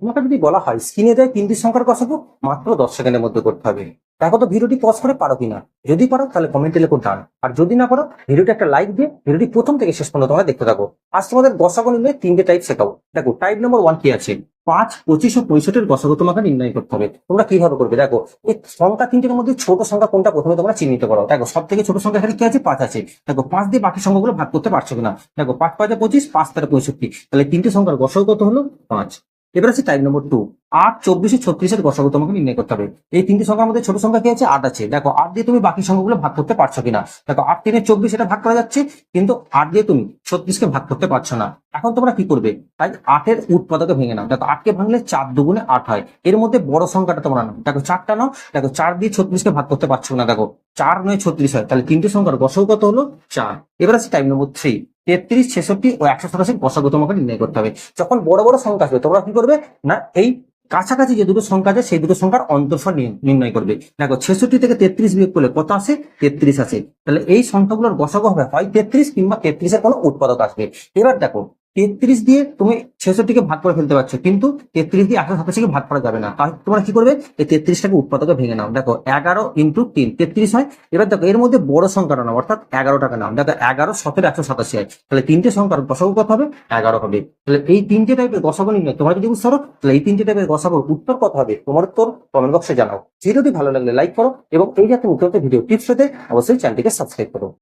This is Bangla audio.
তোমাকে যদি বলা হয় স্ক্রিনে দেয় তিনটি সংখ্যার গসাগু মাত্র দশ সেকেন্ডের মধ্যে করতে হবে। দেখো তো ভিডিওটি পজ করে পারো কিনা। যদি পারো, তাহলে কমেন্টে লেখো ডান আর যদি না পারো, ভিডিওটি একটা লাইক দিয়ে ভিডিওটি প্রথম থেকে শেষ পর্যন্ত তোমরা দেখতে থাকো। আজ তোমাদের গসাগু নির্ণয় তিনটে টাইপ শেখাবো। দেখো টাইপ নম্বর ওয়ান কি আছে? পাঁচ, পঁচিশ ও পঁয়ষট্টির গসাগু তোমাকে নির্ণয় করতে হবে। তোমরা কীভাবে করবে? দেখো, এই সংখ্যা তিনটের মধ্যে ছোট সংখ্যা কোনটা প্রথমে তোমরা চিহ্নিত করো। দেখো সব থেকে ছোট সংখ্যা এখানে কি আছে? পাঁচ আছে। দেখো, পাঁচ দিয়ে বাকি সংখ্যাগুলো ভাগ করতে পারছ কিনা? দেখো, পাঁচ, পাঁচে, পঁচিশ, পাঁচ তেরো পঁয়ষট্টি। তাহলে তিনটে সংখ্যার গসাগু কত হলো? পাঁচ। এবার আছে টাইপ নম্বর টু আট, চব্বিশে ছত্রিশের গসাগু তোমাকে নির্ণয় করতে হবে। এই তিনটি সংখ্যার মধ্যে ছোট সংখ্যা কি আছে? আট আছে। দেখো, আট দিয়ে তুমি বাকি সংখ্যাগুলো ভাগ করতে পারছ কিনা? দেখো, আট তিনে চব্বিশ এটা ভাগ করা যাচ্ছে, কিন্তু আট দিয়ে তুমি ছত্রিশকে ভাগ করতে পারছ না। এখন তোমরা কি করবে? তাই আটের উৎপাদকে ভেঙে নাও। দেখো, আটকে ভাঙলে চার দুগুণে আট হয়। এর মধ্যে বড় সংখ্যাটা তোমরা নাও। দেখো, চারটা নাও। দেখো, চার দিয়ে ছত্রিশকে ভাগ করতে পারছ না। দেখো, চার নয়, ছত্রিশ হয়। তাহলে তিনটি সংখ্যার গসাগু কত হলো? চার। এবার আছে টাইম নম্বর থ্রি তেত্রিশ, ছেষট্টি ও একশো সাতাশির গসাগু তোমাকে নির্ণয় করতে হবে। যখন বড় বড় সংখ্যা আসবে, তোমরা কি করবে? না, এই কাছাকাছি যে দুটো সংখ্যা আছে, সেই দুটো সংখ্যার অন্তর্ফল নির্ণয় করবে। দেখো, ছেষট্টি থেকে তেত্রিশ বিয়োগ করলে কত আসে? তেত্রিশ আসে। তাহলে এই সংখ্যাগুলোর গসাগু হবে হয় তেত্রিশ কিংবা তেত্রিশের কোনো উৎপাদক আসবে। এবার দেখো তেত্রিশ দিয়ে তুমি ছেষট্টিকে ভাগ করে ফেলতে পারছ, কিন্তু তেত্রিশ দিয়ে একশো সাতাশিকে ভাগ করা যাবে না। তাহলে তোমরা কি করবে? এই তেত্রিশটাকে উৎপাদকে ভেঙে নাও। দেখো, এগারো ইন্টু তিন, তেত্রিশ হয়। এবার দেখো, এর মধ্যে বড় সংখ্যাটা নাও, অর্থাৎ এগারো টাকা নাও। দেখো, এগারো সতেরো একশো সাতাশি হয়। তাহলে তিনটে সংখ্যার গসাগু কত হবে? এগারো হবে। তাহলে এই তিনটে টাইপের গসাগু নির্ণয় তোমরা যদি বুঝতে পারো, তাহলে এই তিনটে টাইপের গসাগুর উত্তর কত হবে? তোমার উত্তর কমেন্ট বক্সে জানাও। ভিডিওটি ভালো লাগলে লাইক করো এবং এই জাতীয় উত্তরতে ভিডিও টিপস পেতে অবশ্যই চ্যানেলটিকে সাবস্ক্রাইব করো।